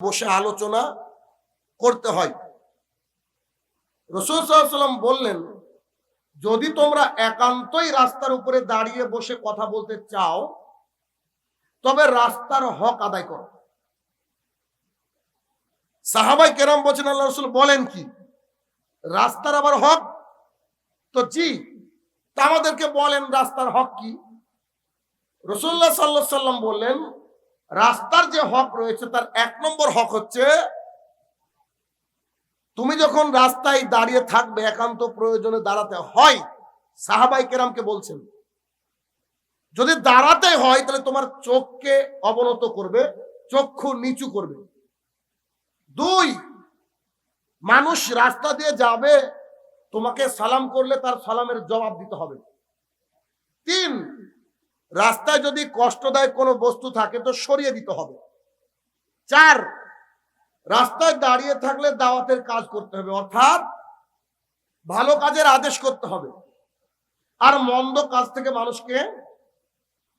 বসে আলোচনা করতে হয়। রসুল সাল্লাম বললেন, যদি তোমরা একান্তই রাস্তার উপরে দাঁড়িয়ে বসে কথা বলতে চাও, তবে রাস্তার হক আদায় করো। সাহাবাই কেরাম বলছেন, আল্লাহ রসুল বলেন কি, রাস্তার আবার হক? তো জি, তা আমাদেরকে বলেন রাস্তার হক কি? রসুল্লাহ সাল্লাহ সাল্লাম বললেন রাস্তার যে হক রয়েছে, তার এক নম্বর হক হচ্ছে, তুমি যখন রাস্তায় দাঁড়িয়ে থাকবে, একান্ত প্রয়োজনে দাঁড়াতে হয়, সাহাবাই কেরামকে বলছেন। যদি দাঁড়াতে হয়, তাহলে তোমার চোখকে অবনত করবে, চক্ষু নিচু করবে। দুই, মানুষ রাস্তা দিয়ে যাবে, তোমাকে সালাম করলে তার সালামের জবাব দিতে হবে। তিন রাস্তায় যদি কষ্টদায়ক কোনো বস্তু থাকে তো সরিয়ে দিতে হবে। চার, রাস্তায় দাঁড়িয়ে থাকলে দাওয়াতের কাজ করতে হবে, অর্থাৎ ভালো কাজের আদেশ করতে হবে। আর মন্দ কাজ থেকে মানুষকে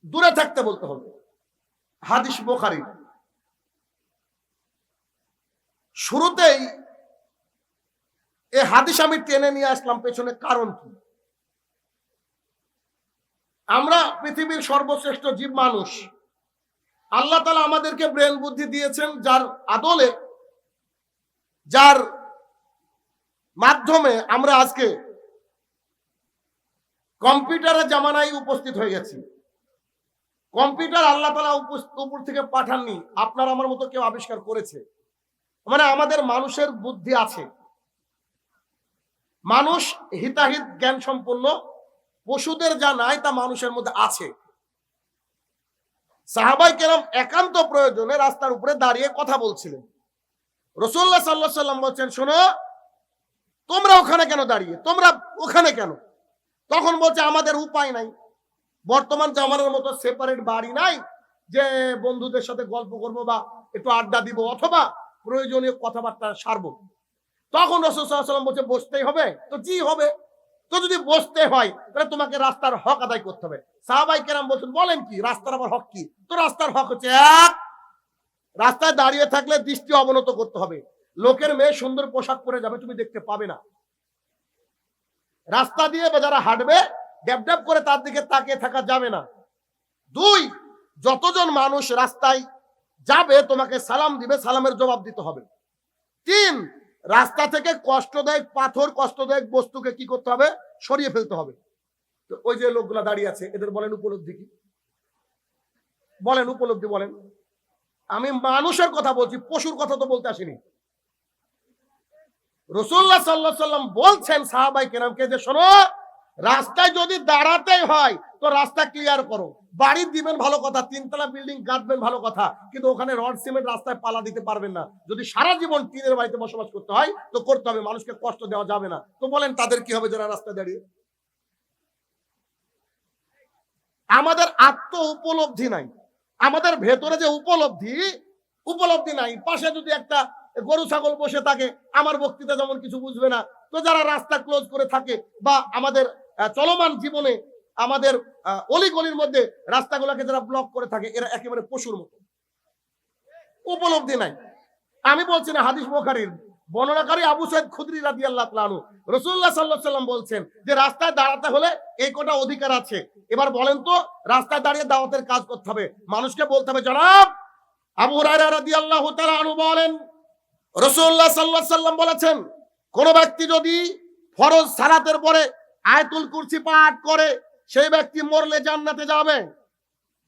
দূরে থাকতে বলতে হবে। হাদিস বোখারি। শুরুতেই এ হাদিস আমি টেনে নিয়ে আসলাম, পেছনে কারণ কি? আমরা পৃথিবীর সর্বশ্রেষ্ঠ জীব মানুষ। আল্লাহ তালা আমাদেরকে ব্রেন বুদ্ধি দিয়েছেন যার আদলে, যার মাধ্যমে আমরা আজকে কম্পিউটারের জামানায় উপস্থিত হয়ে গেছি। কম্পিউটার আল্লাহ তালা উপর থেকে পাঠাননি, আপনার আমার মতো কেউ আবিষ্কার করেছে। মানে আমাদের মানুষের বুদ্ধি আছে। মানুষ হিতাহিত জ্ঞান সম্পন্ন পশুদের যা নাই তা মানুষের মধ্যে আছে। সাহাবাই কেরাম একান্ত প্রয়োজনে রাস্তার উপরে দাঁড়িয়ে কথা বলছিলেন। রসুল্লাহ সাল্লাহ সাল্লাম বলছেন, শোনো, তোমরা ওখানে কেন দাঁড়িয়ে? তোমরা ওখানে কেন? তখন বলছে, আমাদের উপায় নাই। বর্তমান জামানের মতো সেপারেট বাড়ি নাই যে বন্ধুদের সাথে গল্প করব বা একটু আড্ডা দিব অথবা প্রয়োজনীয় কথাবার্তা সারবো। তখন রসুল সাল্লাম বলছে, বসতেই হবে? তো জি হবে? তো যদি বসতে হয়, তাহলে তোমাকে রাস্তার হক আদায় করতে হবে। সাহাবাই কেরাম বলছেন, বলেন কি, রাস্তার আবার হক কি? তো রাস্তার হক হচ্ছে এক, রাস্তায় দাঁড়িয়ে থাকলে দৃষ্টি অবনত করতে হবে। লোকের মেয়ে সুন্দর পোশাক পরে যাবে, তুমি দেখতে পাবে না। রাস্তা দিয়ে বা যারা হাঁটবে, ড্যাব ড্যাব করে তার দিকে তাকিয়ে থাকা যাবে না। দুই, যতজন মানুষ রাস্তায় যাবে, তোমাকে সালাম দিবে, সালামের জবাব দিতে হবে। তিন রাস্তা থেকে কষ্টদায়ক পাথর কষ্টদায়ক বস্তুকে কি করতে হবে? সরিয়ে ফেলতে হবে। তো ওই যে লোকগুলা দাঁড়িয়ে আছে, এদের বলেন উপলব্ধি কি? বলেন, উপলব্ধি বলেন। আমি মানুষের কথা বলছি, পশুর কথা তো বলতে আসিনি। রসুল্লাহ সাল্লাহ সাল্লাম বলছেন সাহাবাই কেরামকে যে শোনো রাস্তায় যদি দাঁড়াতে হয়, তো রাস্তা ক্লিয়ার করো। বাড়ি দিবেন ভালো কথা, তিনতলা বিল্ডিং গাঁথবেন ভালো কথা, কিন্তু ওখানে রড সিমেন্ট রাস্তায় পালা দিতে পারবেন না। যদি সারা জীবন টিনের বাড়িতে বসবাস করতে হয়, তো করতে হবে, মানুষকে কষ্ট দেওয়া যাবে না। তো বলেন, তাদের কি হবে যারা রাস্তায় দাঁড়িয়ে? আমাদের আত্ম উপলব্ধি নাই। আমাদের ভেতরে যে উপলব্ধি উপলব্ধি নাই। পাশে যদি একটা গরু, ছাগল বসে থাকে, আমার বক্তৃতা যেমন কিছু বুঝবে না, তো যারা রাস্তা ক্লোজ করে থাকে বা আমাদের চলমান জীবনে আমাদের অলিগলির মধ্যে রাস্তাগুলোকে যারা ব্লক করে থাকে, এরা একেবারে পশুর মতো। উপলব্ধি নাই। আমি বলছি না, হাদিস বোখারির বর্ণনাকারী আবু সাইদ খুদরি রাজি আল্লাহ রসুল্লাহ সাল্লাহ সাল্লাম বলছেন যে, রাস্তায় দাঁড়াতে হলে এই কটা অধিকার আছে। এবার বলেন তো, রাস্তায় দাঁড়িয়ে দাওয়াতের কাজ করতে হবে। মানুষকে বলতে হবে, জনাব, আবু রায়রা রাজি আল্লাহ তালু বলেন রসুল্লাহ সাল্লাহ সাল্লাম বলেছেন, কোন ব্যক্তি যদি ফরজ সালাতের পরে আয়তুল কুরসি পাঠ করে সেই ব্যক্তি মরলে জান্নাতে যাবে।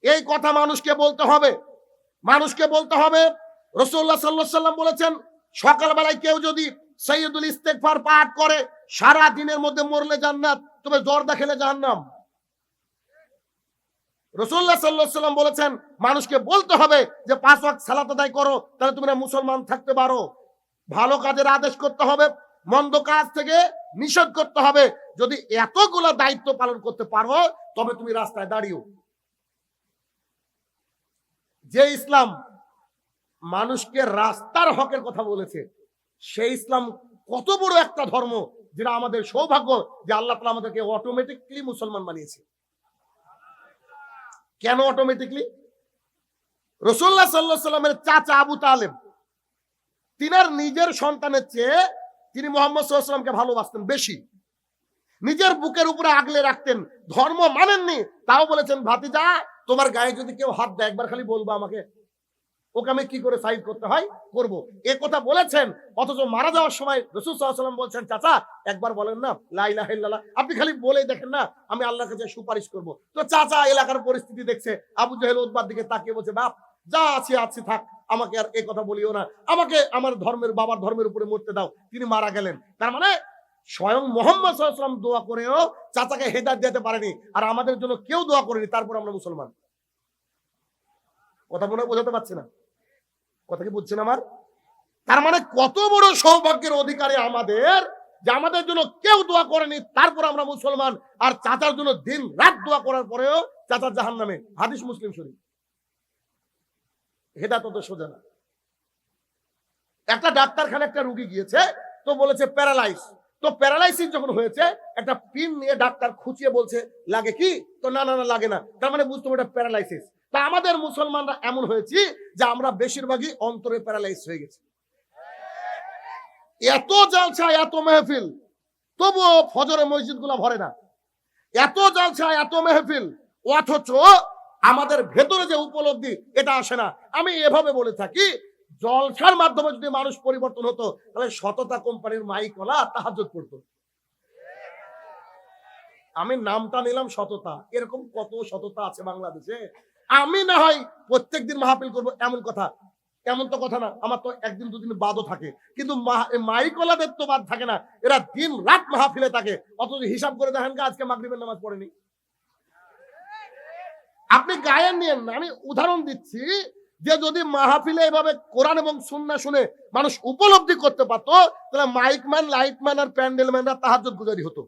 এই কথা মানুষকে বলতে হবে। মানুষকে বলতে হবে রসুল্লাহ সাল্লাহ সাল্লাম বলেছেন, সকালবেলায় কেউ যদি সৈয়দুল ইস্তেকফার পাঠ করে, সারা দিনের মধ্যে মরলে জান্নাত, তবে জর্দা খেলে জাহান্নাম। রসুল্লাহ সাল্লাহ সাল্লাম বলেছেন, মানুষকে বলতে হবে যে, পাঁচ ওয়াক্ত সালাত আদায় করো, তাহলে তুমি মুসলমান থাকতে পারো। ভালো কাজের আদেশ করতে হবে, মন্দ কাজ থেকে নিষেধ করতে হবে। যদি এতগুলো দায়িত্ব পালন করতে পারো, তবে তুমি রাস্তায় দাঁড়িও। যে ইসলাম মানুষকে রাস্তার হকের কথা বলেছে, সেই ইসলাম কত বড় একটা ধর্ম যেটা আমাদের সৌভাগ্য যে আল্লাহ তালা আমাদেরকে অটোমেটিকলি মুসলমান বানিয়েছে। কেন অটোমেটিকলি রসুল্লাহ সাল্লাহ সাল্লামের চাচা আবু তালেব, তিনার নিজের সন্তানের চেয়ে তিনি মোহাম্মদ সাল্লামকে ভালোবাসতেন বেশি। নিজের বুকের উপরে আগলে রাখতেন। ধর্ম মানেননি, তাও বলেছেন, ভাতিজা, তোমার গায়ে যদি কেউ হাত দেয়, একবার খালি বলব আমাকে। ওকে আমি কি করে সাইড করতে হয়? করব। এ কথা বলেছেন, অথচ মারা যাওয়ার সময় রসুল সাল্লাম বলছেন, চাচা, একবার বলেন না লাইলা হিল্লাহ আপনি খালি বলে দেখেন না, আমি আল্লাহর কাছে সুপারিশ করব। তো চাচা এলাকার পরিস্থিতি দেখছে, আবু জাহেল উদ্বার দিকে তাকিয়ে বলছে, বাপ যা আছে আছে থাক। আমাকে আর এই কথা বলিও না। আমাকে আমার ধর্মের, বাবার ধর্মের উপরে মরতে দাও। তিনি মারা গেলেন। তার মানে স্বয়ং মোহাম্মদ সাল্লাম দোয়া করেও চাচাকে হেদায়ত দিতে পারেনি। আর আমাদের জন্য কেউ দোয়া করেনি। তারপর আমরা মুসলমান। কথা মনে বোঝাতে পারছি না? কথা কি বুঝছেন আমার? তার মানে কত বড় সৌভাগ্যের অধিকারী আমাদের যে আমাদের জন্য কেউ দোয়া করেনি, তারপর আমরা মুসলমান। আর চাচার জন্য দিন রাত দোয়া করার পরেও চাচার জাহান নামে হাদিস মুসলিম শরীফ। হেদাত তো সোজা না। একটা ডাক্তারখানে একটা রুগী গিয়েছে, তো বলেছে প্যারালাইজ তো প্যারালাইসিস যখন হয়েছে, একটা পিন নিয়ে ডাক্তার খুঁচিয়ে বলছে, লাগে কি? তো না না না, লাগে না। তার মানে বুঝতে এটা প্যারালাইসিস। তা আমাদের মুসলমানরা এমন হয়েছি যে আমরা বেশিরভাগই অন্তরে প্যারালাইজ হয়ে গেছি। এত জালসা, এত মেহফিল, তবুও ফজরে মসজিদগুলা ভরে না। এত জালসা, এত মেহফিল, অথচ আমাদের ভেতরে যে উপলব্ধি, এটা আসে না। আমি এভাবে বলে থাকি, জলসার মাধ্যমে যদি মানুষ পরিবর্তন হতো, তাহলে সততা কোম্পানির মাইকলা তাহাজত করতো আমি নামটা নিলাম সততা। এরকম কত সততা আছে বাংলাদেশে? আমি না হয় প্রত্যেকদিন মাহফিল করব, এমন কথা। এমন তো কথা না, আমার তো একদিন, দুদিন বাদও থাকে। কিন্তু মাইকলাদের তো বাদ থাকে না। এরা দিন রাত মাহফিলে থাকে। অথচ হিসাব করে দেখেন আজকে মাগরিবের নামাজ পড়েনি। আপনি গায়ে নিয়েন না। আমি উদাহরণ দিচ্ছি যে যদি মাহফিলে এভাবে কোরআন এবং সুন্না শুনে মানুষ উপলব্ধি করতে পারতো, তাহলে মাইকম্যান লাইটম্যান আর প্যান্ডেলম্যানরা তাহাজ্জুদ গুজারি হতো।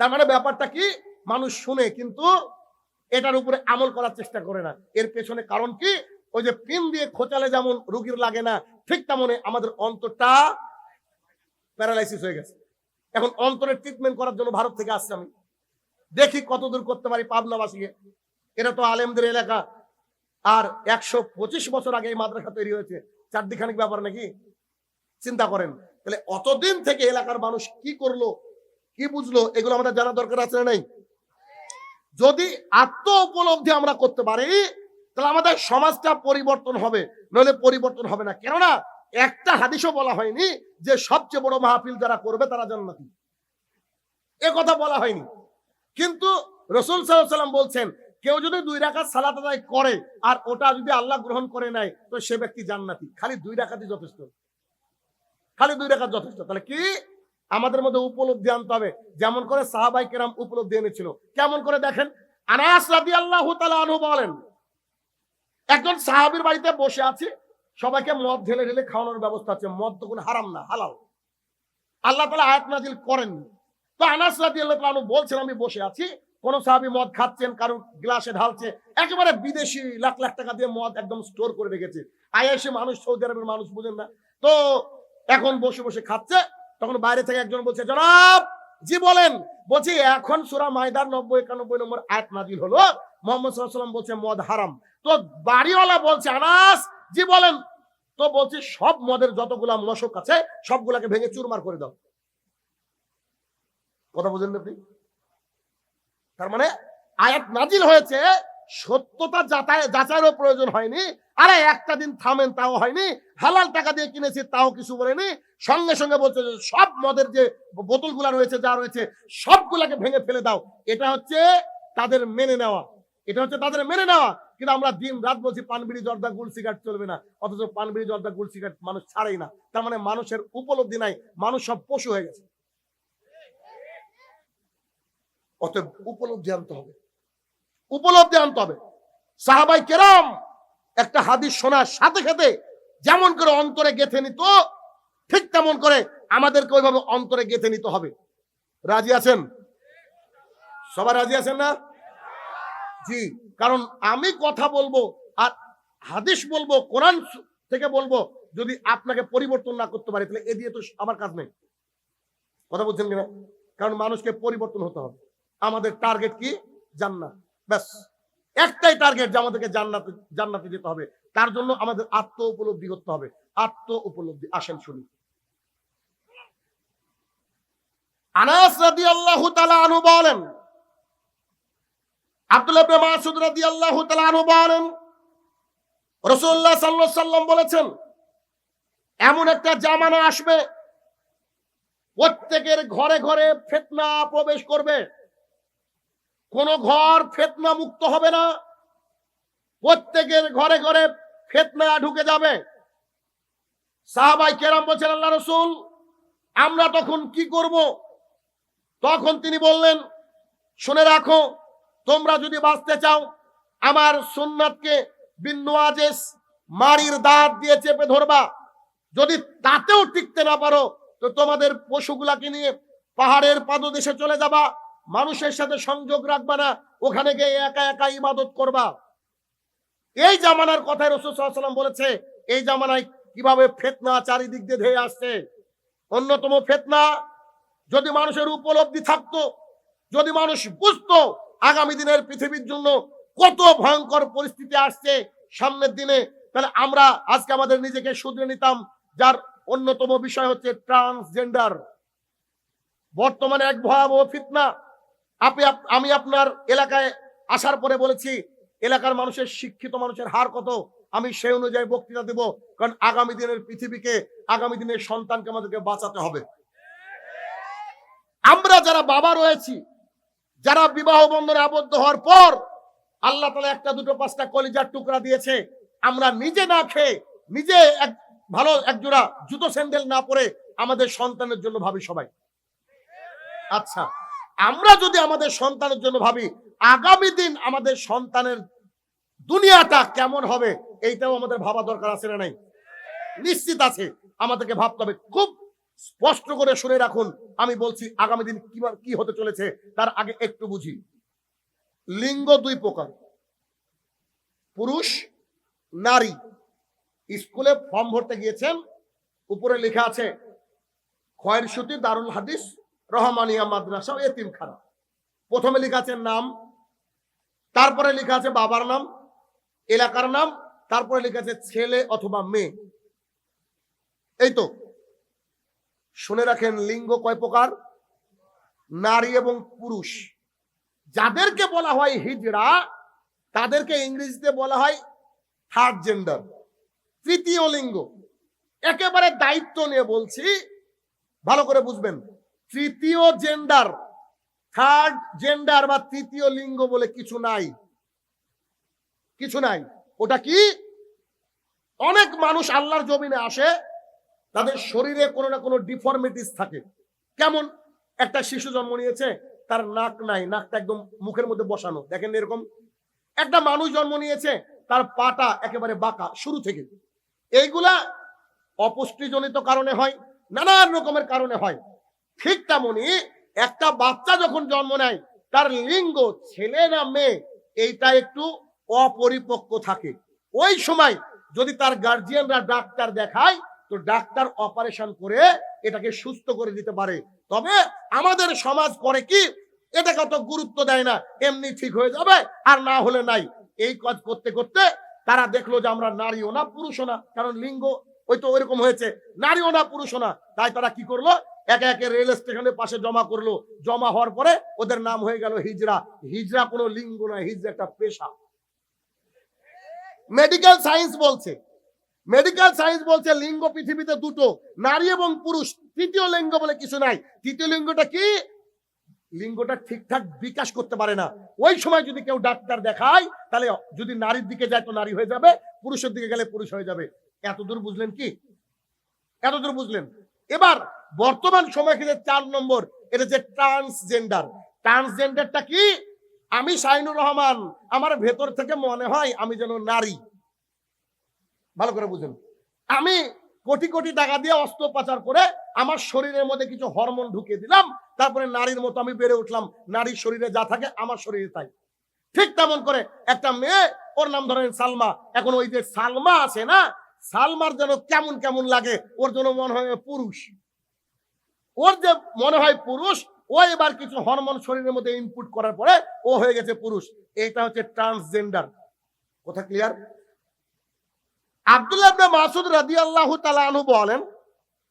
তার মানে ব্যাপারটা কি? মানুষ শুনে কিন্তু এটার উপরে আমল করার চেষ্টা করে না। এর পেছনে কারণ কি? ওই যে পিন দিয়ে খোঁচালে যেমন রুগীর লাগে না, ঠিক তেমন আমাদের অন্তরটা প্যারালাইসিস হয়ে গেছে। এখন অন্তরের ট্রিটমেন্ট করার জন্য ভারত থেকে আসছে আমি। দেখি কতদূর করতে পারি পাবনাবাসীকে। এটা তো আলেমদের এলাকা। আর একশো পঁচিশ বছর আগে এই মাদ্রাসা তৈরি হয়েছে। চারদিখানিক ব্যাপার নাকি? চিন্তা করেন। তাহলে অতদিন থেকে এলাকার মানুষ কি করল, কি বুঝলো, এগুলো আমাদের জানা দরকার আছে না নাই? যদি আত্ম উপলব্ধি আমরা করতে পারি, তাহলে আমাদের সমাজটা পরিবর্তন হবে। নইলে পরিবর্তন হবে না। কেননা, একটা হাদিসও বলা হয়নি যে সবচেয়ে বড় মাহফিল যারা করবে তারা জান্নাতি। এ কথা বলা হয়নি। কিন্তু রসুল সাল্লাম বলছেন, কেউ যদি দুই রাকাত সালাত আদায় করে আর ওটা যদি আল্লাহ গ্রহণ করে নেয়, তো সে ব্যক্তি জান্নাতি। খালি দুই রাকাতই যথেষ্ট। খালি দুই রাকাত যথেষ্ট। তাহলে কি? আমাদের মধ্যে উপলব্ধি আনতে হবে। যেমন করে সাহাবাই কেরাম উপলব্ধি এনেছিল। কেমন করে দেখেন? আনাস রাদি আল্লাহ আনহু বলেন, একজন সাহাবীর বাড়িতে বসে আছে, সবাইকে মদ ঢেলে ঢেলে খাওয়ানোর ব্যবস্থা আছে। মদ তো কোনো হারাম না, হালাল। আল্লাহ তালা আয়াত নাজিল করেননি। তো আনাস রাদি আল্লাহ বলছেন, আমি বসে আছি। কোন সাহাবী মদ খাচ্ছেন কারও গ্লাসে ঢালছে। একেবারে বিদেশি লাখ লাখ টাকা দিয়ে মদ একদম স্টোর করে রেখেছে। আইএসে মানুষ, সৌদি আরবের মানুষ বুঝেন না। তো এখন বসে বসে খাচ্ছে। তখন বাইরে থেকে একজন বলছে, জনাব, জি বলেন। বলছি, এখন সুরা মাইদার নব্বই একানব্বই নম্বর আয়াত নাজিল হলো। মোহাম্মদ সাল্লাম বলছে, মদ হারাম। তো বাড়িওয়ালা বলছে, আনাস, জি বলেন। তো বলছি, সব মদের যতগুলা মশক আছে, সবগুলাকে ভেঙে চুরমার করে দাও। কথা বুঝেন না আপনি? তার মানে আয়াত নাজিল হয়েছে, সত্যতা যাচাই প্রয়োজন হয়নি, আরে একটা দিন থামেন, তাও হয়নি, হালাল টাকা দিয়ে কিনেছি, তাও কিছু বলেনি, সঙ্গে সঙ্গে বলছে সব মদের যে বোতলগুলা রয়েছে, যা রয়েছে, সবগুলাকে ভেঙে ফেলে দাও। এটা হচ্ছে তাদের মেনে নেওয়া। এটা হচ্ছে তাদের মেনে নেওয়া। কিন্তু আমরা দিন রাত বলছি, পানবিড়ি, জর্দা গুল সিগারেট চলবে না। অথচ পানবিড়ি, জর্দা গুল সিগারেট মানুষ ছাড়েই না। তার মানে মানুষের উপলব্ধি নাই, মানুষ সব পশু হয়ে গেছে। অতএব উপলব্ধি আনতে হবে। উপলব্ধি আনতে হবে। সাহাবাই কেরাম একটা হাদিস শোনার সাথে সাথে যেমন করে অন্তরে গেথে নিত, ঠিক তেমন করে আমাদেরকে ওইভাবে অন্তরে গেথে নিতে হবে। রাজি আছেন? সবাই রাজি আছেন না? জি, কারণ আমি কথা বলব আর হাদিস বলব, কোরআন থেকে বলব, যদি আপনাকে পরিবর্তন না করতে পারি, তাহলে এ দিয়ে তো আমার কাজ নেই। কথা বলছেন কিনা? কারণ মানুষকে পরিবর্তন হতে হবে। আমাদের টার্গেট কি? জান্নাত। ব্যাস। একটাই টার্গেট যে আমাদেরকে জান্নাতে জান্নাতে যেতে হবে। তার জন্য আমাদের আত্ম উপলব্ধি করতে হবে। আত্ম উপলব্ধি। আসেন শুনি। আনাস রাদিয়াল্লাহু তাআলা আনহু বলেন, আব্দুল্লাহ ইবনে মাসউদ রাদিয়াল্লাহু তাআলা আনহু বলেন, রাসূলুল্লাহ সাল্লাল্লাহু আলাইহি সাল্লাম বলেছেন, এমন একটা জামানা আসবে, প্রত্যেকের ঘরে ঘরে ফেতনা প্রবেশ করবে। কোন ঘর ফেতনা মুক্ত হবে না। প্রত্যেকের ঘরে ঘরে ফেতনা ঢুকে যাবে। সাহাবাই কেরাম বলছেন, আল্লাহ রসুল, আমরা তখন কি করব? তখন তিনি বললেন, শুনে রাখো, তোমরা যদি বাঁচতে চাও, আমার সুন্নাতকে বিন্দু আজেস মারির দাঁত দিয়ে চেপে ধরবা। যদি তাতেও টিকতে না পারো, তো তোমাদের পশুগুলাকে নিয়ে পাহাড়ের পাদদেশে চলে যাবা। মানুষের সাথে সংযোগ রাখবা না, ওখানে গিয়ে একা একা ইবাদত করবা। এই জামানার কথায় রসুল সাল্লাম বলেছে, এই জামানায় কীভাবে ফেতনা চারিদিক দিয়ে ধেয়ে আসছে? অন্যতম ফেতনা, যদি মানুষের উপলব্ধি থাকতো, যদি মানুষ বুঝতো আগামী দিনের পৃথিবীর জন্য কত ভয়ঙ্কর পরিস্থিতি আসছে সামনের দিনে, তাহলে আমরা আজকে আমাদের নিজেকে শুধরে নিতাম, যার অন্যতম বিষয় হচ্ছে ট্রান্সজেন্ডার। বর্তমানে এক ভয়াবহ ফিতনা আপনি আমি আপনার এলাকায় আসার পরে বলেছি, এলাকার মানুষের শিক্ষিত মানুষের হার কত? আমি সেই অনুযায়ী বক্তৃতা দেব, কারণ আগামী দিনের পৃথিবীকে, আগামী দিনের সন্তানকে আমাদেরকে বাঁচাতে হবে। আমরা যারা বাবা রয়েছি, যারা বিবাহ বন্ধনে আবদ্ধ হওয়ার পর আল্লাহ তালা একটা দুটো পাঁচটা কলিজার টুকরা দিয়েছে, আমরা নিজে না খেয়ে, নিজে এক ভালো একজোড়া জুতো স্যান্ডেল না পরে আমাদের সন্তানের জন্য ভাবি সবাই। আচ্ছা। আমরা যদি আমাদের সন্তানের জন্য ভাবি, আগামী দিন আমাদের সন্তানের দুনিয়াটা কেমন হবে, এইটাও আমাদের ভাবা দরকার আছে না নাই? নিশ্চিত আছে, আমাদেরকে ভাবতে হবে। খুব স্পষ্ট করে শুনে রাখুন, আমি বলছি আগামী দিন কি হতে চলেছে, তার আগে একটু বুঝি। লিঙ্গ দুই প্রকার। পুরুষ, নারী। স্কুলে ফর্ম ভরতে গিয়েছেন, উপরে লেখা আছে খয়েরসুতি দারুল হাদিস রহমানিয়া মাদ্রাসা এতিমখানা। প্রথমে লেখা আছে নাম, তারপরে লেখা আছে বাবার নাম, এলাকার নাম, তারপরে লেখা আছে ছেলে অথবা মেয়ে। এই তো, শুনে রাখেন লিঙ্গ কয় প্রকার? নারী এবং পুরুষ। যাদেরকে বলা হয় হিজড়া, তাদেরকে ইংরেজিতে বলা হয় থার্ড জেন্ডার তৃতীয় লিঙ্গ। একেবারে দায়িত্ব নিয়ে বলছি, ভালো করে বুঝবেন। তৃতীয় জেন্ডার থার্ড জেন্ডার বা তৃতীয় লিঙ্গ বলে কিছু নাই। কিছু নাই। ওটা কি? অনেক মানুষ আল্লাহর জমিনে আসে, তাদের শরীরে কোনো না কোনো ডিফরমিটিস থাকে। কেমন? একটা শিশু জন্ম নিয়েছে, তার নাক নাই, নাকটা একদম মুখের মধ্যে বসানো। দেখেন এরকম। একটা মানুষ জন্ম নিয়েছে, তার পাটা একেবারে বাঁকা, শুরু থেকে। এইগুলা অপুষ্টিজনিত কারণে হয়, নানান রকমের কারণে হয়। ঠিক তেমনই একটা বাচ্চা যখন জন্ম নেয়, তার লিঙ্গ ছেলে না মেয়ে, এইটা একটু অপরিপক্ক থাকে। ওই সময় যদি তার গার্জিয়ানরা ডাক্তার দেখায়, তো ডাক্তার অপারেশন করে এটাকে সুস্থ করে দিতে পারে। তবে আমাদের সমাজ করে কি, এটাকে অত গুরুত্ব দেয় না, এমনি ঠিক হয়ে যাবে আর না হলে নাই। এই কাজ করতে করতে তারা দেখল যে আমরা নারীও না, পুরুষও না, কারণ লিঙ্গ ওই তো ওইরকম হয়েছে, নারীও না, পুরুষও না। তাই তারা কি করল একে একে রেল স্টেশনের পাশে জমা করল। জমা হওয়ার পরে ওদের নাম হয়ে গেল হিজড়া হিজড়া কোনো লিঙ্গ নয় হিজড়া একটা পেশা। মেডিকেল সায়েন্স বলছে। মেডিকেল সায়েন্স বলছে লিঙ্গ পৃথিবীতে দুটো, নারী এবং পুরুষ। তৃতীয় লিঙ্গ বলে কিছু নাই। তৃতীয় লিঙ্গটা কি? লিঙ্গটা ঠিকঠাক বিকাশ করতে পারে না। ওই সময় যদি কেউ ডাক্তার দেখায়, তাহলে যদি নারীর দিকে যায় তো নারী হয়ে যাবে, পুরুষের দিকে গেলে পুরুষ হয়ে যাবে। এতদূর বুঝলেন কি? এতদূর বুঝলেন? এবার বর্তমান সময় ক্ষেত্রে চার নম্বর, এটা যে ট্রান্সজেন্ডার ট্রান্সজেন্ডারটা কি? আমি শাহিনুর রহমান, আমার ভেতর থেকে মনে হয় আমি যেন নারী। ভালো করে বুঝুন। আমি কোটি কোটি টাকা দিয়ে অস্ত্রোপচার করে আমার শরীরের মধ্যে কিছু হরমোন ঢুকিয়ে দিলাম, তারপরে নারীর মতো আমি বেড়ে উঠলাম। নারীর শরীরে যা থাকে, আমার শরীরে তাই। ঠিক তেমন করে একটা মেয়ে, ওর নাম ধরেন সালমা। এখন ওই যে সালমা আছে না, সালমার যেন কেমন কেমন লাগে, ওর জন্য মনে হয় পুরুষ। ওর যে মনে হয় পুরুষ, ও এবার কিছু হরমোন শরীরের মধ্যে ইনপুট করার পরে ও হয়ে গেছে পুরুষ। এটা হচ্ছে ট্রান্সজেন্ডার কথা ক্লিয়ার মাসুদ আনহু বলেন,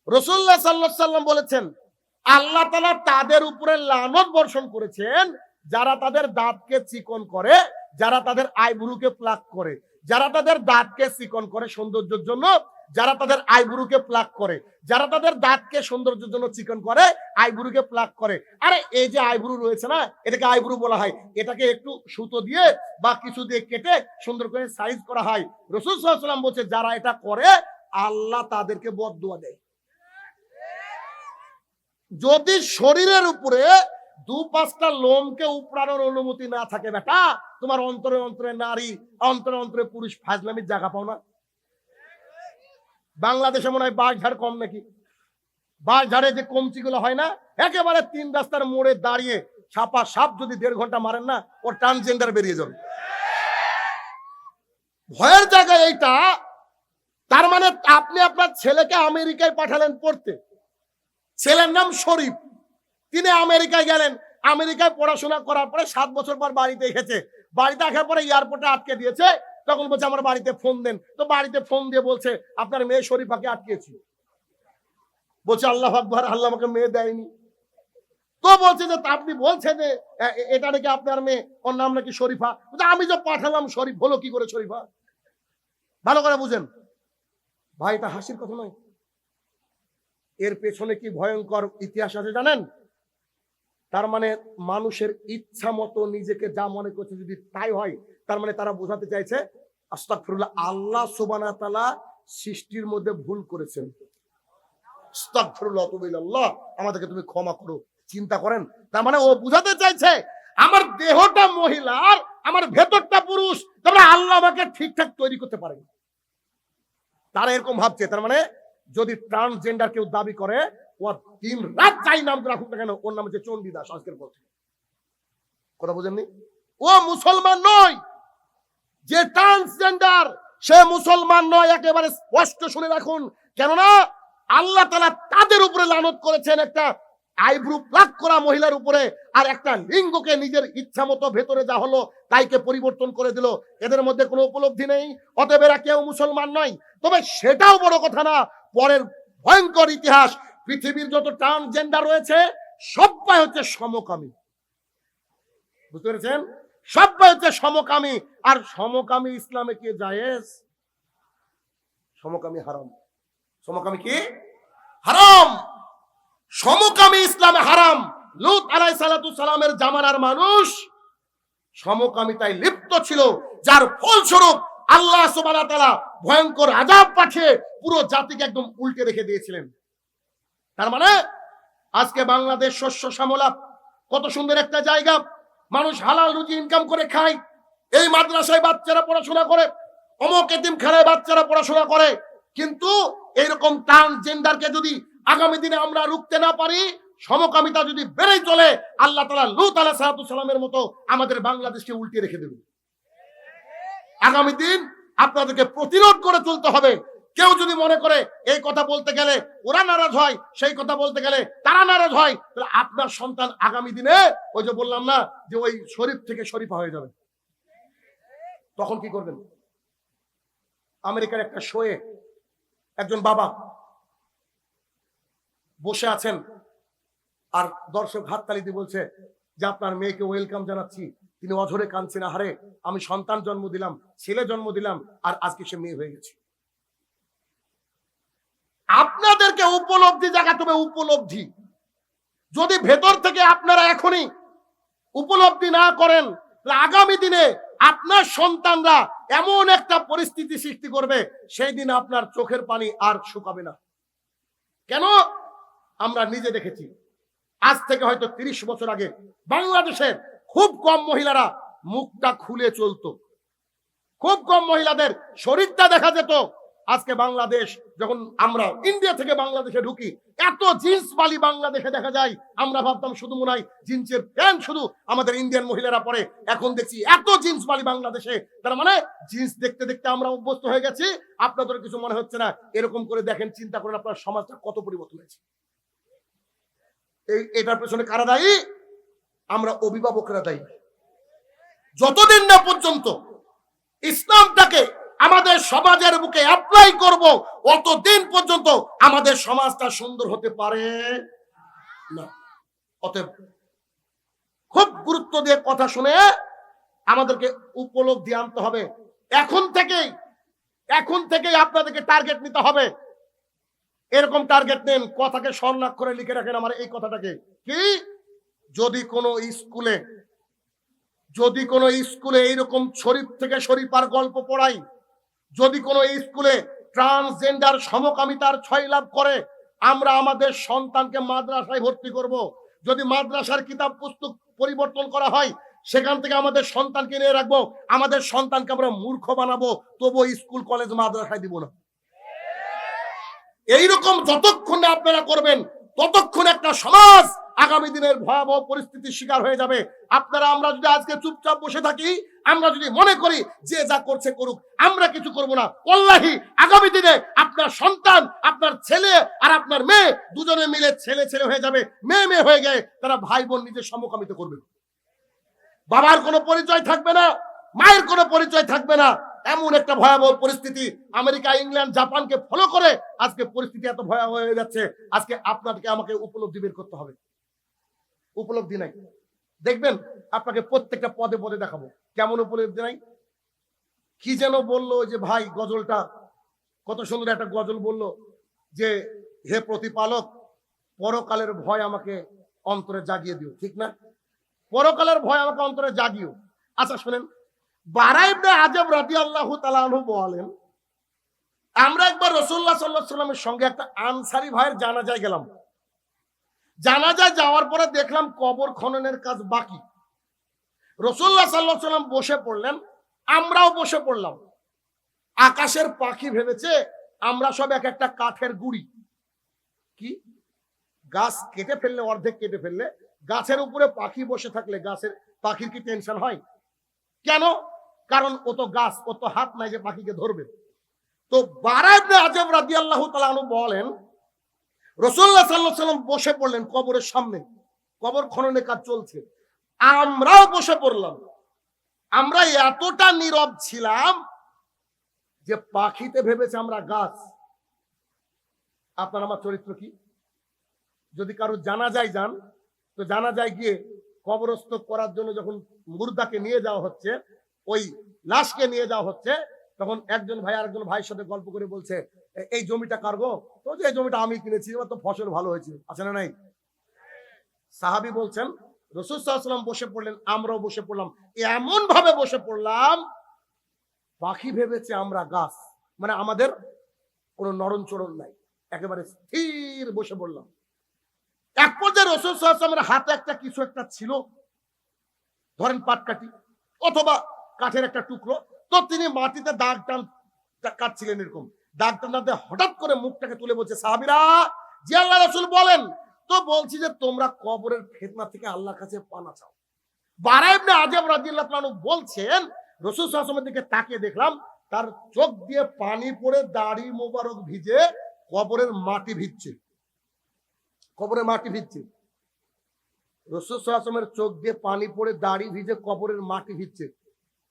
রাসূলুল্লাহ সাল্লাল্লাহু আলাইহি সাল্লাম বলেছেন, আল্লাহ তাআলা তাদের উপরে লানত বর্ষণ করেছেন, যারা তাদের দাঁতকে চিকন করে, যারা তাদের আইব্রুকে প্লাক করে, যারা তাদের দাঁতকে চিকন করে সৌন্দর্যের জন্য যারা তাদের আইব্রুকে প্লাক করে, যারা তাদের দাঁতকে সৌন্দর্যের জন্য চিকন করে, আইব্রুকে প্লাক করে। আরে, এই যে আইব্রু রয়েছে না, এটাকে আইব্রু বলা হয়। এটাকে একটু সুতো দিয়ে বা কিছু দিয়ে কেটে সুন্দর করে সাইজ করা হয়। রসুল সাল্লাম বলছে, যারা এটা করে, আল্লাহ তাদেরকে বদুয়া দেয়। যদি শরীরের উপরে দু পাঁচটা লোমকে উপড়ানোর অনুমতি না থাকে, বেটা, তোমার অন্তরে অন্তরে নারী, অন্তরে অন্তরে পুরুষ, ফাজলামির জায়গা পাও না। বাংলাদেশে মনে হয় বাঘ ঝাড় কম নাকি? বাঘ ঝাড়ে যে কমচিগুলো হয় না, একেবারে তিন রাস্তার মোড়ে দাঁড়িয়ে ছাপা সাপ যদি দেড় ঘণ্টা মারেন না, ওর ট্রান্সজেন্ডার বেরিয়ে যাবে। ভয়ের জায়গায় এইটা, তার মানে আপনি আপনার ছেলেকে আমেরিকায় পাঠালেন পড়তে। ছেলের নাম শরীফ। তিনি আমেরিকায় গেলেন। আমেরিকায় পড়াশোনা করার পরে সাত বছর পর বাড়িতে এসেছে। বাড়িতে আসার পরে এয়ারপোর্টে আটকে দিয়েছে। তখন বলছে, আমার বাড়িতে ফোন দেন। তো বাড়িতে ফোন দিয়ে বলছে, আপনার মেয়ে শরীফাকে আটকেছি। বলছে, আল্লাহ আকবর, আল্লাহ আমাকে মেয়ে দেয়নি। তো বলছে যে আপনি বলছেন যে এটা নাকি আপনার মেয়ে, ওর নাম নাকি শরীফা? আমি যে পাঠালাম শরীফ, হলো কি করে শরীফা? ভালো করে বুঝেন। ভাই, এটা হাসির কথা নয়। এর পেছনে কি ভয়ঙ্কর ইতিহাস আছে জানেন? তার মানে মানুষের ইচ্ছা মতো নিজেকে যা মনে করছে যদি তাই হয় তার মানে তারা বোঝাতে চাইছে, আস্তাগফিরুল্লাহ, আল্লাহ সুবহানাহু ওয়া তাআলা সৃষ্টির মধ্যে ভুল করেছেন। আমাদেরকে তুমি ক্ষমা করো, চিন্তা করেন। তার মানে ও বুঝাতে চাইছে, আমার দেহটা মহিলার আমার ভেতরটা পুরুষ তারপরে আল্লাহ আমাকে ঠিকঠাক তৈরি করতে পারে তারা এরকম ভাবছে, তার মানে যদি ট্রান্সজেন্ডার কেউ দাবি করে, ও দিন রাত যাই নাম রাখুক না কেন, ওর নাম হচ্ছে চণ্ডীদাস, আজকের পর কথা বুঝেননি? ও মুসলমান নয় যে ট্রান্সজেন্ডার সে মুসলমান নয়, একেবারে স্পষ্ট শুনে রাখুন। কেননা আল্লাহ তালা তাদের উপরে লানত করেছেন একটা আইব্রু প্লাক করা মহিলার উপরে, আর একটা লিঙ্গকে নিজের ইচ্ছা মতো ভেতরে যা হলো তাইকে পরিবর্তন করে দিল। এদের মধ্যে কোনো উপলব্ধি নেই, অতএব এরা কেউ মুসলমান নয়। তবে সেটাও বড় কথা না, পরের ভয়ঙ্কর ইতিহাস, পৃথিবীর যত ট্রান্সজেন্ডার রয়েছে সবাই হচ্ছে সমকামী। বুঝতে পেরেছেন? সবাই হচ্ছে সমকামী। আর সমকামী ইসলামে কি জায়েজ? সমকামী হারাম। সমকামী কি? হারাম। সমকামী ইসলামে হারাম। লুত আলাই সালামের জামানার মানুষ সমকামিতায় লিপ্ত ছিল, যার ফলস্বরূপ আল্লাহ ওয়া ভয়ঙ্কর আযাব পাঠিয়ে পুরো জাতিকে একদম উল্টে রেখে দিয়েছিলেন। তার মানে আজকে বাংলাদেশ শস্য শ্যামলা কত সুন্দর একটা জায়গা। মানুষ হালাল রুজি ইনকাম করে খায়। এই মাদ্রাসায় বাচ্চারা পড়াশোনা করে, অমক এতিম খেলায় বাচ্চারা পড়াশোনা করে। কিন্তু এইরকম ট্রান্সজেন্ডারকে যদি আগামী দিনে আমরা রুখতে না পারি, সমকামিতা যদি বেড়েই চলে, আল্লাহ তালা লুত আলাহ সালামের মতো আমাদের বাংলাদেশকে উল্টে রেখে দেবে আগামী দিন আপনাদেরকে প্রতিরোধ করে তুলতে হবে। কেউ যদি মনে করে এই কথা বলতে গেলে ওরা নারাজ হয়, সেই কথা বলতে গেলে তারা নারাজ হয়, তাহলে আপনার সন্তান আগামী দিনে ওই যে বললাম না যে ওই শরীফ থেকে শরীফা হয়ে যাবে। তখন কি করবেন? আমেরিকার একটা শোয়ে একজন বাবা বসে আছেন আর দর্শক হাততালি দিয়ে বলছে যে, আপনার মেয়েকে ওয়েলকাম জানাচ্ছি। তিনি অঝরে কাঁদছেন। হারে আমি সন্তান জন্ম দিলাম, ছেলে জন্ম দিলাম, আর আজকে সে মেয়ে হয়ে গেছে। আপনাদেরকে উপলব্ধি জাগাতে হবে উপলব্ধি। যদি ভেতর থেকে আপনারা এখনই উপলব্ধি না করেন আগামী দিনে আপনার সন্তানরা এমন একটা পরিস্থিতি সৃষ্টি করবে, সেই দিন আপনার চোখের পানি আর শুকাবে না। কেন? আমরা নিজে দেখেছি। আজ থেকে হয়তো তিরিশ বছর আগে বাংলাদেশের খুব কম মহিলারা মুখটা খুলে চলতো। খুব কম মহিলাদের শরীরটা দেখা যেত আজকে বাংলাদেশ, যখন আমরা ইন্ডিয়া থেকে বাংলাদেশে ঢুকি, এত জিন্স বালি বাংলাদেশে দেখা যায়। আমরা ভাবতাম শুধু মনে হয় জিন্সের প্যান্ট শুধু আমাদের ইন্ডিয়ান মহিলারা পরে। এখন দেখছি এত জিন্স বালি বাংলাদেশে। তার মানে জিন্স দেখতে দেখতে আমরা অভ্যস্ত হয়ে গেছি। আপনাদের কিছু মনে হচ্ছে না? এরকম করে দেখেন, চিন্তা করেন আপনার সমাজটা কত পরিবর্তন হয়েছে। এই, এটার পেছনে কারা দায়ী? আমরা অভিভাবকরা দায়ী। যতদিন না পর্যন্ত ইসলামটাকে আমাদের সমাজের বুকে অ্যাপ্লাই করব, অতদিন পর্যন্ত আমাদের সমাজটা সুন্দর হতে পারে না। অতএব খুব গুরুত্ব দিয়ে কথা শুনে আমাদেরকে উপলব্ধি আনতে হবে। এখন থেকেই এখন থেকেই আপনাদেরকে টার্গেট নিতে হবে। এরকম টার্গেট নেন, কথাকে স্বর্ণাক্ষরে লিখে রাখেন আমার এই কথাটাকে। কি? যদি কোনো স্কুলে, যদি কোনো স্কুলে এইরকম শরীফ থেকে শরীফ আর গল্প পড়াই যদি কোনো স্কুলে ট্রান্সজেন্ডার সমকামিতার ছয় লাভ করে, আমরা আমাদের সন্তানকে মাদ্রাসায় ভর্তি করব। যদি মাদ্রাসার কিতাব পুস্তক পরিবর্তন করা হয়, সেখান থেকে আমাদের সন্তানকে নিয়ে রাখব। আমাদের সন্তানকে আমরা মূর্খ বানাবো তবু স্কুল, কলেজ, মাদ্রাসায় দিব না। এইরকম যতক্ষণ আপনারা করবেন, ততক্ষণ একটা সমাজ আগামী দিনের ভয়াবহ পরিস্থিতির শিকার হয়ে যাবে। আপনারা, আমরা যদি আজকে চুপচাপ বসে থাকি, আমরা যদি মনে করি যে যা করছে করুক, আমরা কিছু করব না। অল্লাহি আগামী দিনে আপনার সন্তান, আপনার ছেলে আর আপনার মেয়ে দুজনে মিলে ছেলে ছেলে হয়ে যাবে, মেয়ে মেয়ে হয়ে গেলে তারা ভাই বোন নিজের সমকামিত করবে। বাবার কোনো পরিচয় থাকবে না, মায়ের কোনো পরিচয় থাকবে না। এমন একটা ভয়াবহ পরিস্থিতি আমেরিকা, ইংল্যান্ড, জাপানকে ফলো করে আজকে পরিস্থিতি এত ভয়াবহ হয়ে যাচ্ছে। আজকে আপনাদেরকে আমাকে উপলব্ধি বের করতে হবে। উপলব্ধি নাই। দেখবেন, আপনাকে প্রত্যেকটা পদে পদে দেখাবো। কেমন উপলব্ধি নাই? কি যেন বলল যে ভাই গজলটা? কত সুন্দর একটা গজল বলল যে, হে প্রতিপালক, পরকালের ভয় আমাকে অন্তরে জাগিয়ে দিও। ঠিক না? পরকালের ভয় আমাকে অন্তরে জাগিও। আচ্ছা শুনেন। বারাইবনে আজব রাদি আল্লাহ তালাহু বলেন, আমরা একবার রসুল্লাহ সাল্লাহ সাল্লামের সঙ্গে একটা আনসারি ভাইয়ের জানাজায় গেলাম। জানাজায় যাওয়ার পরে দেখলাম কবর খননের কাজ বাকি। রসুল্লাহ সাল্লাহ সাল্লাম বসে পড়লেন, আমরাও বসে পড়লাম। আকাশের পাখি ভেবেছে আমরা সব এক একটা কাঠের গুড়ি। কি? গাছ কেটে ফেললে, অর্ধেক কেটে ফেললে, গাছের উপরে পাখি বসে থাকলে গাছের, পাখির কি টেনশন হয়? কেন? কারণ ও তো গাছ, ও তো হাত নাই যে পাখিকে ধরবে। তো বারাইবনে আজব রাদি আল্লাহ তালু বলেন রসুল্লাহ সাল্লাহ সাল্লাম বসে পড়লেন কবরের সামনে। কবর খননের কাজ চলছে। আমরাও বসে পড়লাম। আমরা এতটা নীরব ছিলাম যে পাখিতে ভেবেছে আমরা গাছ। আপনার আমার চরিত্র কি? যদি কারও জানা যায়, যান। তো জানা যায় গিয়ে কবরস্থ করার জন্য যখন মুর্দাকে নিয়ে যাওয়া হচ্ছে, ওই লাশকে নিয়ে যাওয়া হচ্ছে, তখন একজন ভাই আরেকজন ভাইয়ের সাথে গল্প করে বলছে "এ- এই জমিটা কারগো তো যে জমিটা আমি কিনেছি, এবার তো ফসল ভালো হয়েছে, আছে না নাই? সাহাবি বলছেন, রসুল সাল্লাম বসে পড়লেন, আমরাও বসে পড়লাম। এমন ভাবে বসে পড়লাম পাখি ভেবেছে আমরা গাছ মানে আমাদের কোনো নরম চরণ নাই, একেবারে স্থির বসে পড়লাম। এক পর্যায়ে রসুল সাল্লামের হাতে একটা কিছু একটা ছিল, ধরেন পাটকাঠি, অথবা কাঠের একটা টুকরো, তো তিনি মাটিতে দাগ টান কাটছিলেন এরকম। টানতে হঠাৎ করে মুখটাকে তুলে বলছে, সাহাবিরা, যে আল্লাহ রসুল বলেন, তো বলছি যে তোমরা কবরের ফেতনা থেকে আল্লাহর কাছে পানা চাও। বারাইবনে আজব তাআলা বলছেন, রসুল সাল্লামের দিকে তাকিয়ে দেখলাম, তার চোখ দিয়ে পানি পড়ে দাড়ি মোবারক ভিজে কবরের মাটি ভিজছে। কবরের মাটি ভিজছে। রসুল সাল্লামের চোখ দিয়ে পানি পড়ে দাড়ি ভিজে কবরের মাটি ভিজছে।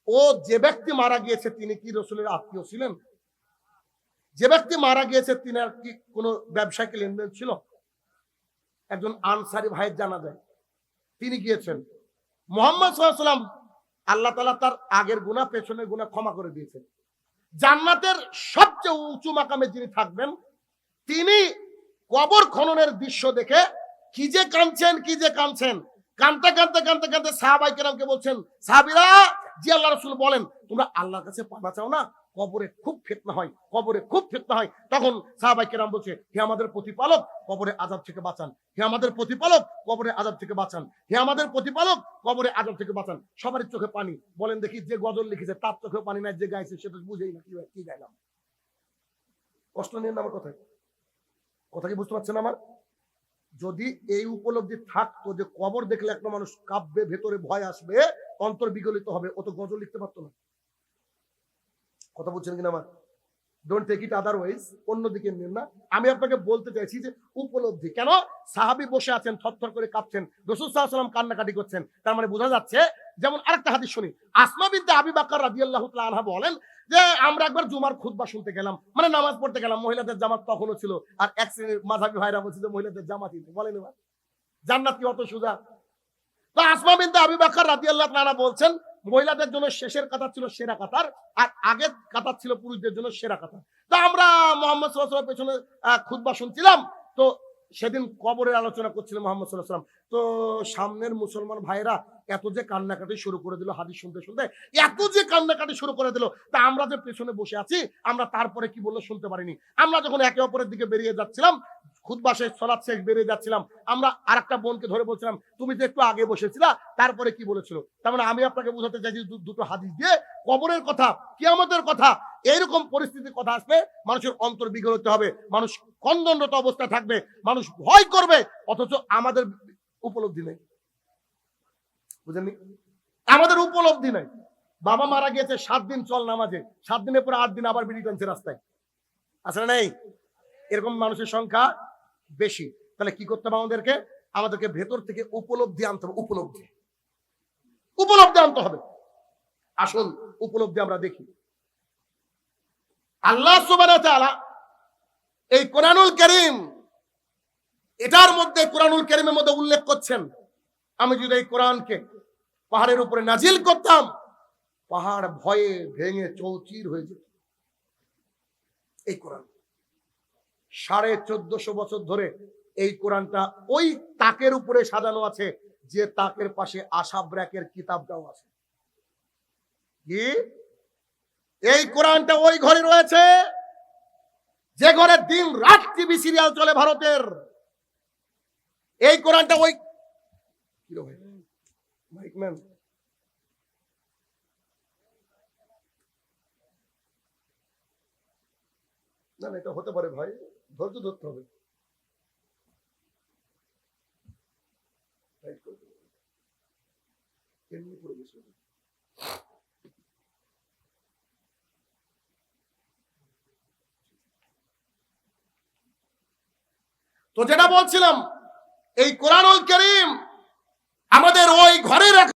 ও যে ব্যক্তি মারা গিয়েছে, তিনি কি রসুলের আত্মীয় ছিলেন? যে ব্যক্তি মারা গিয়েছে, তিনি আর কি কোনো ব্যবসায়িক লেনদেন ছিল? একজন আনসারি ভাইয়ের জানা যায়। তিনি গিয়েছেন। মোহাম্মদ সাল্লাম আল্লাহ তালা তার আগের গুণা পেছনের গুণা ক্ষমা করে দিয়েছেন। জান্নাতের সবচেয়ে উঁচু মাকামে যিনি থাকবেন, তিনি কবর খননের দৃশ্য দেখে কি যে কাঁদছেন, কি যে কাঁদছেন কানতে কানতে কানতে কানতে সাহাবাই কেরামকে বলছেন, সাহাবিরা, জি আল্লাহ রসুল বলেন, তোমরা আল্লাহর কাছে পানা চাও না? কবরে খুব ফেতনা হয়, কবরে খুব ফেতনা হয়। তখন সাহাবাই কেরাম বলছে, হে আমাদের প্রতিপালক, কবরে আজাব থেকে বাঁচান। হে আমাদের প্রতিপালক, কবরে আজাব থেকে বাঁচান। হে আমাদের প্রতিপালক, কবরে আজাব থেকে বাঁচান। সবারই চোখে পানি। বলেন দেখি যে গজল লিখেছে, তার চোখে পানি নাই, যে গাইছে, সেটা বুঝেই না, কি কি গাইলাম। কষ্ট নিয়ে আমার কথায়। কথা কি বুঝতে পারছেন আমার? যদি এই উপলব্ধি থাকতো যে কবর দেখলে একটা মানুষ কাব্যে ভেতরে ভয় আসবে, অন্তর বিগলিত হবে, ও তো গজল লিখতে পারতো না। কথা বলছেন কিনা আমার ডোন্ট টেক ইট আদারওয়াইজ অন্যদিকে নিন না। আমি আপনাকে বলতে চাইছি যে উপলব্ধি। কেন? সাহাবি বসে আছেন, থরথর করে কাঁপছেন। রসুল সাল্লাম কান্নাকাটি করছেন। তার মানে বোঝা যাচ্ছে, যেমন আরেকটা হাদিস শুনি। আসমা বিদ্যা আবি বাক্কর রাদিয়াল্লাহু তাআলা আনহা বলেন যে, আমরা একবার জুমার খুতবা শুনতে গেলাম। মানে নামাজ পড়তে গেলাম। মহিলাদের জামাত তখনও ছিল। আর এক শ্রেণির মাঝাবি ভাইরা বলছে যে, মহিলাদের জামাতই। বলেন এবার জান্নাত কি অত সুজা? তো আসমা বিনতে আবি বাক্কর রাদিয়াল্লাহু তাআলা বলছেন মহিলাদের জন্য শেষের কাতার ছিল সেরা কাতার, আর আগের কাতার ছিল পুরুষদের জন্য সেরা কাতার। তো আমরা মোহাম্মদ পেছনে খুতবা শুনছিলাম। তো সেদিন কবরের আলোচনা করছিলেন মোহাম্মদ সাল্লাল্লাহু আলাইহি ওয়াসাল্লাম। তো সামনের মুসলমান ভাইরা এত যে কান্নাকাটি শুরু করে দিল হাদিস শুনতে শুনতে, এত যে কান্নাকাটি শুরু করে দিল, তা আমরা যে পেছনে বসে আছি, আমরা তারপরে কি বলল শুনতে পারিনি। আমরা যখন একে অপরের দিকে বেরিয়ে যাচ্ছিলাম খুদবা শেষ সলাৎ শেষ, বেরিয়ে যাচ্ছিলাম, আমরা আর একটা বোনকে ধরে বলছিলাম, তুমি যে একটু আগে বসেছিলা, তারপরে কি বলেছিল? তার মানে আমি আপনাকে বোঝাতে চাইছি দুটো হাদিস দিয়ে, কবরের কথা, কিয়ামতের কথা এইরকম পরিস্থিতির কথা আসবে মানুষের অন্তর বিগল হতে হবে। মানুষ কন্দনরত অবস্থা থাকবে। মানুষ ভয় করবে, অথচ আমাদের উপলব্ধি নেই। বুঝলেন আমাদের উপলব্ধি নাই। বাবা মারা গিয়েছে, সাত দিন চল নামাজে। সাত দিনের পরে আট দিন আবার বিড়ি টানছে রাস্তায়। আসলে নেই? এরকম মানুষের সংখ্যা বেশি। তাহলে কি করতে হবে আমাদেরকে? আমাদেরকে ভেতর থেকে উপলব্ধি আনতে হবে, উপলব্ধি। উপলব্ধি আনতে হবে। আসল উপলব্ধি আমরা দেখি। আল্লাহ সুবহানাহু এই কোরআনুল করিম, এটার মধ্যে কোরআনুল করিমের মধ্যে উল্লেখ করছেন। আমি যদি এই কোরআনকে পাহাড়ের উপরে নাজিল করতাম, পাহাড় ভয়ে ভেঙে চৌচির হয়ে যেত। এই কোরআন, সাড়ে চোদ্দশো বছর ধরে এই কোরআনটা ওই তাকের উপরে সাজানো আছে, যে তাকের পাশে আশা ব্র্যাকের কিতাবটাও আছে। কি? এই কোরআনটা ওই ঘরে রয়েছে। যে ঘরে দিন রাত টিভি সিরিয়াল চলে ভারতের। এই কোরআনটা ওই না না, এটা হতে পারে ভাই। ধৈর্য ধরতে হবে। এমনি তো যেটা বলছিলাম এই কোরআনুল করিম আমাদের ওই ঘরে রাখা